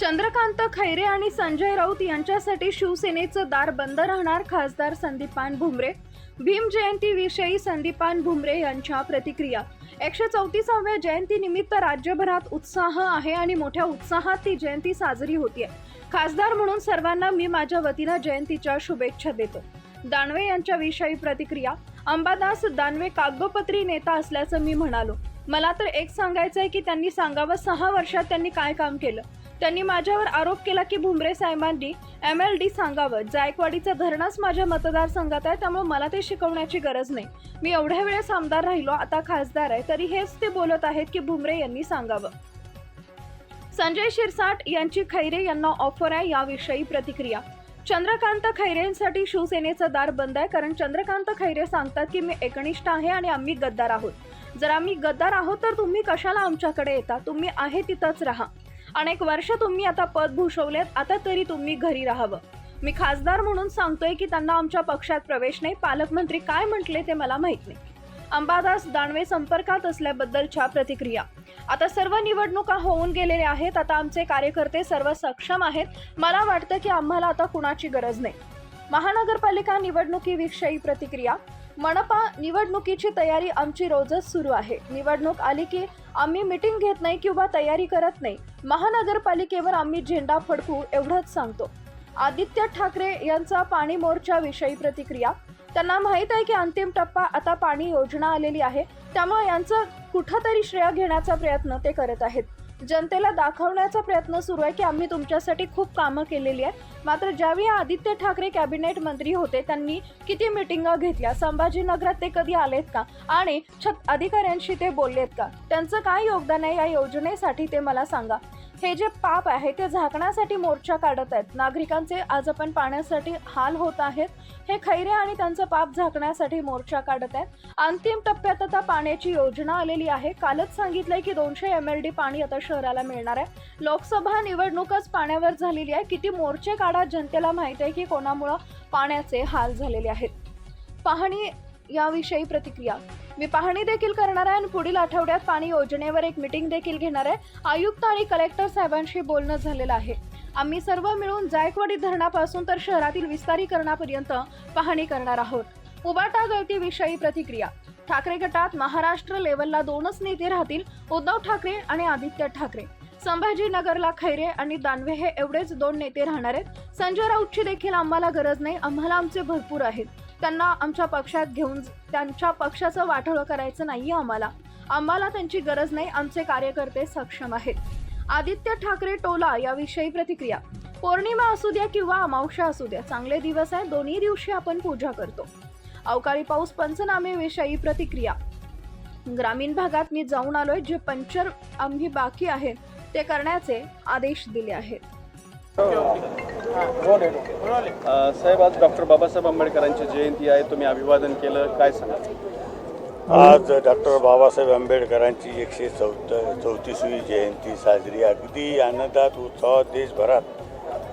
चंद्रकांत खैरे आणि संजय राऊत यांच्यासाठी शिवसेनेचं दार बंद राहणार खासदार संदीपान भुमरे. भीम जयंतीविषयी संदीपान भुमरे यांच्या प्रतिक्रिया. एकशे चौतीसाव्या जयंतीनिमित्त राज्यभरात उत्साह आहे आणि मोठ्या उत्साहात ती जयंती साजरी होतीये. खासदार म्हणून सर्वांना मी माझ्या वतीनं जयंतीच्या शुभेच्छा देतो. दानवे यांच्याविषयी प्रतिक्रिया. अंबादास दानवे कागदोपत्री नेता असल्याचं मी म्हणालो. मला तर एक सांगायचं आहे की त्यांनी सांगावं सहा वर्षात त्यांनी काय काम केलं? त्यांनी माझ्यावर आरोप केला की भुमरे साहेबांनी एम एल डी सांगावं. जायकवाडीचं धरणच माझ्या मतदारसंघात आहे त्यामुळे मला ते शिकवण्याची गरज नाही. मी एवढ्या वेळेस आमदार राहिलो आता खासदार आहे तरी हेच ते बोलत आहेत की भुमरे यांनी सांगावं. संजय शिरसाट यांची खैरे यांना ऑफर आहे याविषयी प्रतिक्रिया. चंद्रकांत खैरेंसाठी शिवसेनेचं दार बंद आहे कारण चंद्रकांत खैरे सांगतात की मी एकनिष्ठ आहे आणि आम्ही गद्दार आहोत. जर आम्ही गद्दार आहोत तर तुम्ही कशाला आमच्याकडे येता? तुम्ही आहे तिथंच राहा. अनेक वर्ष तुम्ही आता पद भूषवलेत आता तरी तुम्ही घरी राहावं. मी खासदार म्हणून सांगतोय की त्यांना आमच्या पक्षात प्रवेश नाही. पालकमंत्री काय म्हटले ते मला माहीत नाही. अंबादास दानवे संपर्कात असल्याबद्दलच्या प्रतिक्रिया. आता सर्व निवडणुका होऊन गेलेल्या आहेत. आता आमचे कार्यकर्ते सर्व सक्षम आहेत. मला वाटतं की आम्हाला आता कुणाची गरज नाही. महानगरपालिका निवडणुकीविषयी प्रतिक्रिया. मनपा निवडणुकीची तयारी आमची रोजच सुरू आहे. निवडणूक आली की आम्ही मिटिंग घेत नाही किंवा तयारी करत नाही. महानगरपालिकेवर आम्ही झेंडा फडकू एवढंच सांगतो. आदित्य ठाकरे यांचा पाणी मोर्चाविषयी प्रतिक्रिया. त्यांना माहीत आहे की अंतिम टप्पा आता पाणी योजना आलेली आहे. त्यामुळे यांचं कुठंतरी श्रेय घेण्याचा प्रयत्न ते करत आहेत. जनतेला दाखवण्याचा प्रयत्न सुरू आहे की आम्ही तुमच्यासाठी खूप कामं केलेली आहेत. मात्र ज्यावेळी आदित्य ठाकरे कॅबिनेट मंत्री होते त्यांनी किती मिटिंगा घेतल्या? संभाजीनगरात ते कधी आलेत का? आणि छत अधिकाऱ्यांशी ते बोललेत का? त्यांचं काय योगदान आहे या योजनेसाठी ते मला सांगा. हे जे पाप आहे ते झाकण्यासाठी मोर्चा काढत आहेत. नागरिकांचे आज आपण पाण्यासाठी हाल होत आहेत. हे खैरे आणि त्यांचं पाप झाकण्यासाठी मोर्चा काढत आहेत. अंतिम टप्प्यात आता पाण्याची योजना आलेली आहे. कालच सांगितलंय की दोनशे एम एल डी पाणी आता शहराला मिळणार आहे. लोकसभा निवडणूकच पाण्यावर झालेली आहे. किती मोर्चे काढा जनतेला माहिती आहे की कोणामुळं पाण्याचे हाल झालेले आहेत. पाहणी याविषयी प्रतिक्रिया. मी पाहणी देखील करणार आहे आणि पुढील आठवड्यात पाणी योजनेवर एक मिटिंग देखील घेणार आहे. आयुक्त आणि कलेक्टर साहेबांशी बोलणं झालेलं आहे. आम्ही सर्व मिळून जायकवाडी धरणापासून तर शहरातील विस्तारीकरणापर्यंत पाहणी करणार आहोत. उबाटा गळतीविषयी प्रतिक्रिया. ठाकरे गटात महाराष्ट्र लेवलला दोनच नेते राहतील उद्धव ठाकरे आणि आदित्य ठाकरे. संभाजीनगरला खैरे आणि दानवे हे एवढेच दोन नेते राहणार आहेत. संजय राऊतची देखील आम्हाला गरज नाही आम्हाला आमचे भरपूर आहेत. त्यांना आमच्या पक्षात घेऊन त्यांच्या पक्षाचं वाटोळं करायचं नाही आम्हाला. आम्हाला त्यांची गरज नाही. आमचे कार्यकर्ते सक्षम आहेत. आदित्य ठाकरे टोला याविषयी प्रतिक्रिया. पौर्णिमा असू द्या किंवा अमावश्या असू द्या चांगले दिवस आहे. दोन्ही दिवशी आपण पूजा करतो. अवकाळी पाऊस पंचनामेविषयी प्रतिक्रिया. ग्रामीण भागात मी जाऊन आलोय. जे पंचर आम्ही बाकी आहे ते करण्याचे आदेश दिले आहेत. साहेब आज डॉक्टर बाबासाहेब आंबेडकरांची जयंती आहे. तुम्ही अभिवादन केलं काय सांगा आज डॉक्टर बाबासाहेब आंबेडकरांची एकशे चौथ चौतीसवी जयंती साजरी. अगदी आनंदात उत्साहात देशभरात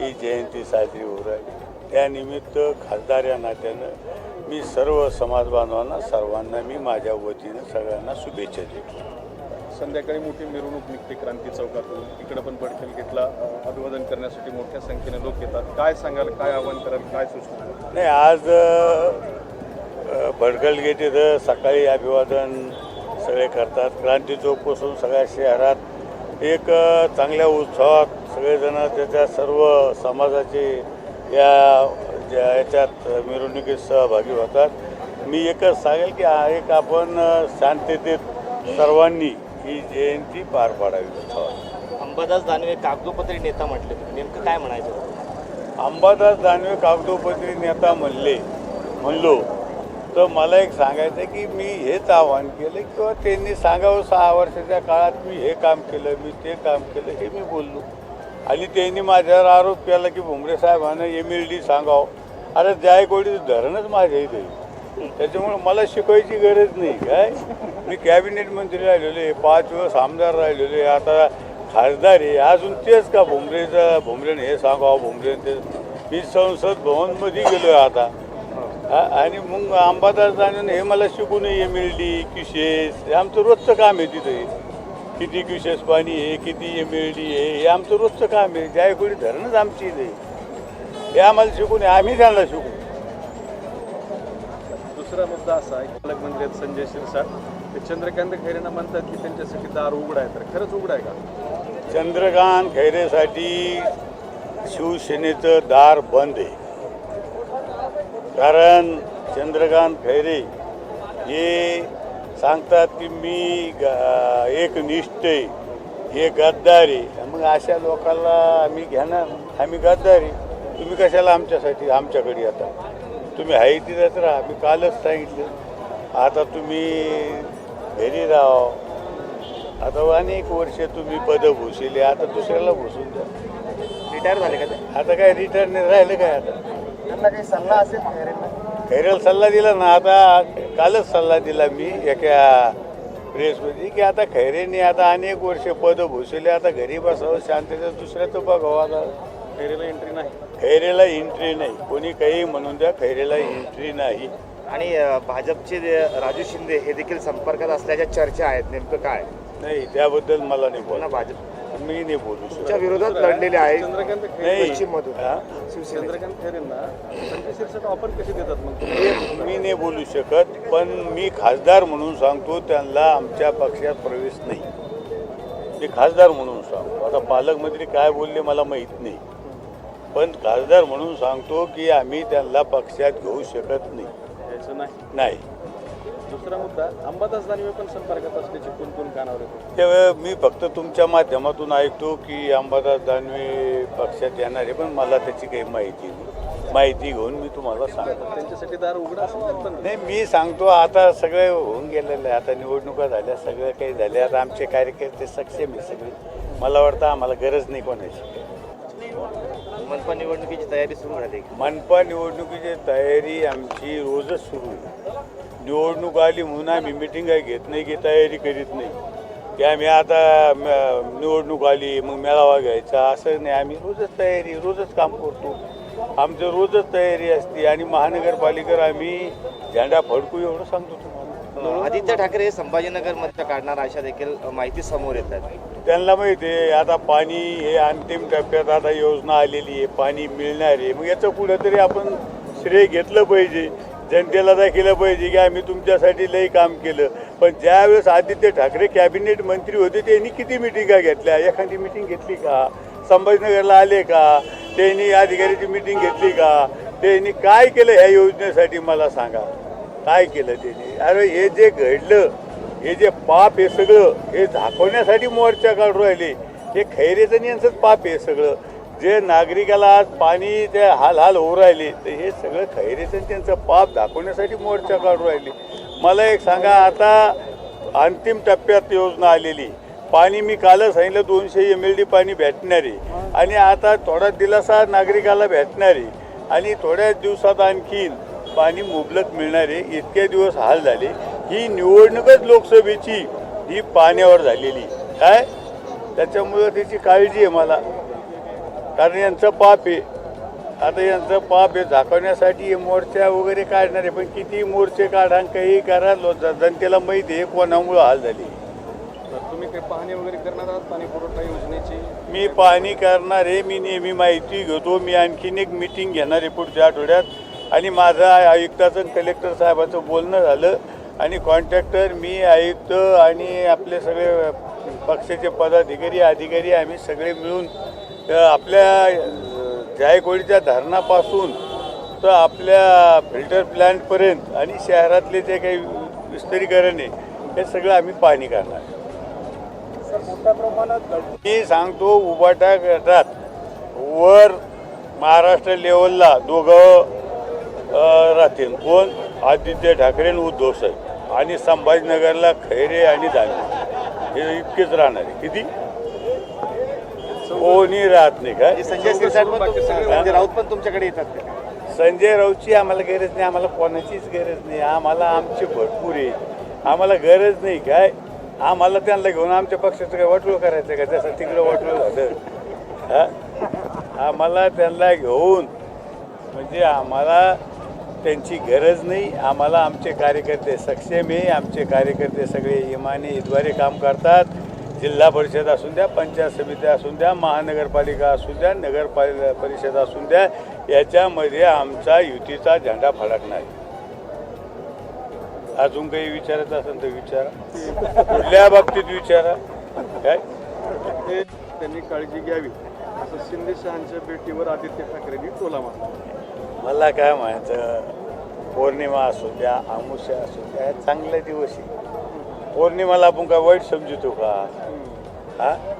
ही जयंती साजरी होत आहे त्यानिमित्त खासदार या नात्यानं मी सर्व समाज बांधवांना सर्वांना मी माझ्या वतीनं सगळ्यांना शुभेच्छा देतो. संध्याकाळी मोठी मिरवणूक निघते क्रांती चौकातून. इकडं पण बडखेल घेतला. अभिवादन करण्यासाठी मोठ्या संख्येने लोक येतात. काय सांगाल? काय आव्हान कराल? काय सूचना नाही आज भडकल गेट इथं सकाळी अभिवादन सगळे करतात. क्रांती चौकपासून सगळ्या शहरात एक चांगल्या उत्सवात सगळेजण त्याच्या सर्व समाजाचे या ज्या याच्यात मिरवणुकीत सहभागी होतात. मी एकच सांगेल की एक आपण शांततेत सर्वांनी ही जयंती पार पाडावी. अंबादास दानवे कागदोपत्री नेता म्हटले नेमकं काय म्हणायचं? अंबादास दानवे कागदोपत्री नेता म्हणले म्हणलो तर मला एक सांगायचं की मी हेच आवाहन केलं किंवा त्यांनी सांगावं सहा वर्षाच्या काळात मी हे काम केलं मी ते काम केलं हे मी बोललो. आणि त्यांनी माझ्यावर आरोप केला की भुमरे साहेबांना एम एल डी सांगावं. अरे जायकवाडीचं धरणच माझ्या इथे. त्याच्यामुळे मला शिकवायची गरज नाही काय? मी कॅबिनेट मंत्री राहिलेलो आहे पाच वेळेस आमदार राहिलेलो आहे आता खासदार आहे अजून तेच का भुमरेचं भुमरेने हे सांगावं भुमरेने ते मी संसद भवनमध्ये गेलो आहे आता. आणि मग अंबादास जाणून हे मला शिकून नये एम एल डी क्युशेस हे आमचं रोजचं काम आहे तिथे. किती क्युशेस पाणी आहे किती एम एल डी आहे हे आमचं रोजचं काम आहे. जायकोडी धरणच आमची इथे हे आम्हाला शिकून आहे, आम्ही त्यांना शिकू. दुसरा मुद्दा असा आहे पालकमंत्री आहेत संजय शिरसाट. ते चंद्रकांत खैरेंना म्हणतात की त्यांच्यासाठी दार उघड आहे. तर खरंच उघड आहे का? चंद्रकांत खैरेसाठी शिवसेनेचं दार बंद आहे. कारण चंद्रकांत खैरे हे सांगतात की मी ग- एक निष्ठ आहे हे गद्दार आहे. मग अशा लोकांना आम्ही घेणार आम्ही गद्दार आहे. तुम्ही कशाला आमच्यासाठी आमच्याकडे आता तुम्ही आहे तिथंच राहा. मी कालच सांगितलं. आता तुम्ही घरी राहा. आता अनेक वर्ष तुम्ही पदं भूषिले आता दुसऱ्याला भूषून द्या. रिटायर झाले का ते? आता काय रिटर्न राहिलं काय आता? त्यांना काही सल्ला असेल खैरेला सल्ला दिला ना. आता कालच सल्ला दिला मी एका प्रेसमध्ये की आता खैरेने आता अनेक वर्ष पदं भूषिले आता घरी बसावं शांततेत दुसऱ्याचं बघावं आता. खैरेला एंट्री नाही. खैरेला एंट्री नाही. कोणी काही म्हणून द्या खैरेला एंट्री नाही. आणि अ, भाजपचे जे राजू शिंदे हे देखील संपर्कात असल्याच्या चर्चा आहेत. नेमकं काय? नाही त्याबद्दल मला नाही पुन्हा बोला भाजप. मी नाही बोलू तुमच्या शकत विरोधात लढलेले आहेत चंद्रकांत खैरे नाही. पश्चिममधून. हा? शिवसेना चंद्रकांत खैरेंना संजय शिरसाट ऑफर कशी देतात मग? मी नाही बोलू शकत पण मी खासदार म्हणून सांगतो त्यांना आमच्या पक्षात प्रवेश नाही. ते खासदार म्हणून सांगतो. आता पालकमंत्री काय बोलले मला माहीत नाही. पण खासदार म्हणून सांगतो की आम्ही त्यांना पक्षात घेऊ शकत नाही. नाही. नाही. दुसरा मुद्दा अंबादास दानवे पण संपर्कात असल्याचे कोण कोण कानावर येतो? त्यावेळी मी फक्त तुमच्या माध्यमातून ऐकतो की अंबादास दानवे पक्षात येणार आहे पण मला त्याची काही माहिती नाही. माहिती घेऊन मी तुम्हाला सांगतो. त्यांच्यासाठी दार उघड असेल नाही मी सांगतो आता सगळे होऊन गेलेलं आहे आता निवडणुका झाल्या सगळं काही झाले आता आमचे कार्यकर्ते सक्षम आहे सगळे. मला वाटतं आम्हाला गरज नाही कोणाची. मनपा निवडणुकीची तयारी सुरू झाली मनपा निवडणुकीची तयारी आमची रोजच सुरू. आहे निवडणूक आली म्हणून आम्ही मिटिंग घेत नाही की तयारी करीत नाही. की आम्ही आता निवडणूक आली मग मेळावा घ्यायचा असं नाही. आम्ही रोजच तयारी रोजच काम करतो. आमचं रोजच तयारी असते आणि महानगरपालिकेवर आम्ही झेंडा फडकू एवढं सांगतो तुम्हाला. आदित्य ठाकरे हे संभाजीनगरमध्ये काढणार अशा देखील माहिती समोर येतात. त्यांना माहिती आहे आता पाणी हे अंतिम टप्प्यात आता योजना आलेली आहे पाणी मिळणार आहे. मग याचं कुठंतरी आपण श्रेय घेतलं पाहिजे. जनतेला दाखिलं पाहिजे की आम्ही तुमच्यासाठी लई काम केलं. पण ज्यावेळेस आदित्य ठाकरे कॅबिनेट मंत्री होते त्यांनी किती मिटिंगा घेतल्या? एखादी मिटिंग घेतली का? संभाजीनगरला आले का? त्यांनी अधिकाऱ्याची मिटिंग घेतली का? त्यांनी काय केलं ह्या योजनेसाठी मला सांगा. काय केलं त्यांनी? अरे हे जे घडलं हे जे पाप आहे सगळं हे दाखवण्यासाठी मोर्चा काढून राहिले. हे खैरेचं यांचंच पाप आहे सगळं. जे नागरिकाला आज पाणी ते हाल हाल होऊ राहिले तर हे सगळं खैरेचं त्यांचं पाप दाखवण्यासाठी मोर्चा काढून राहिले. मला एक सांगा आता अंतिम टप्प्यात योजना आलेली. पाणी मी कालच सांगितलं दोनशे एम एल डी पाणी भेटणारी. आणि आता थोडा दिलासा नागरिकाला भेटणारी. आणि थोड्याच दिवसात आणखीन पाणी मुबलक मिळणारे. इतके दिवस हाल झाले. ही निवडणूकच लोकसभेची ही पाण्यावर झालेली. काय? त्याच्यामुळं त्याची काळजी आहे मला. कारण यांचं पाप आहे. आता यांचं पाप आहे झाकवण्यासाठी हे मोर्चा वगैरे काढणार आहे पण किती मोर्चे काढा काही करा जनतेला माहिती आहे कोणामुळं हाल झाली. तर तुम्ही काही पाहणी वगैरे करणार आहात पाणी पुरवठा योजनेची? मी पाहणी करणार आहे मी नेहमी माहिती घेतो मी आणखीन एक मिटिंग घेणार आहे पुढच्या आठवड्यात. आणि माझं आयुक्ताचं कलेक्टर साहेबाचं बोलणं झालं आणि कॉन्ट्रॅक्टर मी आयुक्त आणि आपले सगळे पक्षाचे पदाधिकारी अधिकारी आम्ही सगळे मिळून आपल्या जायकवाडीच्या धरणापासून तर आपल्या फिल्टर प्लॅन्टपर्यंत आणि शहरातले जे काही विस्तारीकरण आहे हे सगळं आम्ही पाहणी करणार. मी सांगतो उबाटा गटात वर महाराष्ट्र लेवलला दोघं राहतील. कोण? आदित्य ठाकरे आणि उद्धव साहेब. आणि संभाजीनगरला खैरे आणि दानवे. हे इतकेच राहणार आहे. किती? कोणी राहत नाही काय म्हणजे संजय शिरसाट राऊत पण तुमच्याकडे येतात का? संजय राऊतची आम्हाला गरज नाही. आम्हाला कोणाचीच गरज नाही. आम्हाला आमची भरपूर आहे. आम्हाला गरज नाही काय आम्हाला त्यांना घेऊन आमच्या पक्षाचं काय वाटोळ करायचं का? जसं तिकडं वाटोळ झालं. हा? आम्हाला त्यांना घेऊन म्हणजे आम्हाला त्यांची गरज नाही. आम्हाला आमचे कार्यकर्ते सक्षम आहे. आमचे कार्यकर्ते सगळे इमाने इद्वारे काम करतात. जिल्हा परिषद असून द्या पंचायत समिती असून द्या महानगरपालिका असू द्या नगरपालिका परिषद असून द्या याच्यामध्ये आमचा युतीचा झेंडा फडकणार अजून काही विचारायचं असेल तर विचारा. कुठल्या बाबतीत विचारा? काय? त्यांनी काळजी घ्यावी. असं शिंदे शहांच्या भेटीवर आदित्य ठाकरेंनी टोला मारला. मला काय म्हणायचं पौर्णिमा असू द्या आमुष्या असू द्या चांगले दिवस आहे. पौर्णिमाला आपण काय वाईट समजतो का? हा?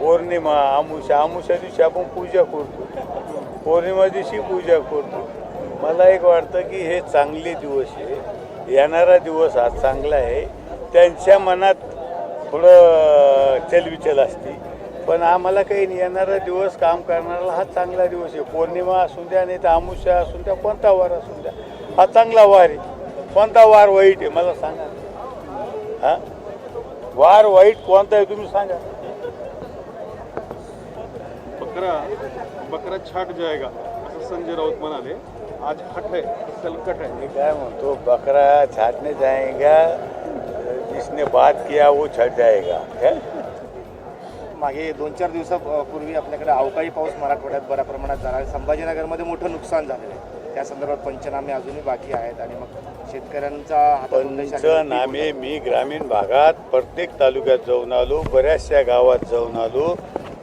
पौर्णिमा अमुष्या अमुष्या दिवशी आपण पूजा करतो. पौर्णिमा दिवशी पूजा करतो. मला एक वाटतं की हे चांगले दिवस आहे. येणारा दिवस हा चांगला आहे. त्यांच्या मनात थोडं चलविचल असते. पण आम्हाला काही नाही येणारा दिवस काम करणारा हा चांगला दिवस आहे. पौर्णिमा असून द्या नाही तर अमुष्या असून द्या कोणता वार असून द्या. हा चांगला वार आहे. कोणता वार वाईट आहे मला सांगा. हा? वार वाईट कोणता आहे तुम्ही सांगा. बकरा बकरा छाट जाएगा असं संजय राऊत म्हणाले. आज हट है कल कट है मी काय म्हणतो बकरा छाटने जाएगा जिसने बात किया वो छट जाएगा काय मागे दोन चार दिवसापूर्वी आपल्याकडे अवकाळी पाऊस मराठवाड्यात बऱ्या प्रमाणात झाला. आहे संभाजीनगरमध्ये मोठं नुकसान झालेलं आहे. त्या संदर्भात पंचनामे अजूनही बाकी आहेत आणि मग शेतकऱ्यांचा पंचनामे मी ग्रामीण भागात प्रत्येक तालुक्यात जाऊन आलो बऱ्याचशा गावात जाऊन आलो.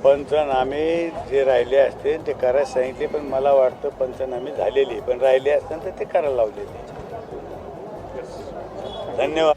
पंचनामे जे राहिले असते ते करायला सांगितले पण मला वाटतं पंचनामे झालेले पण राहिले असते तर ते करायला लावलेले. धन्यवाद.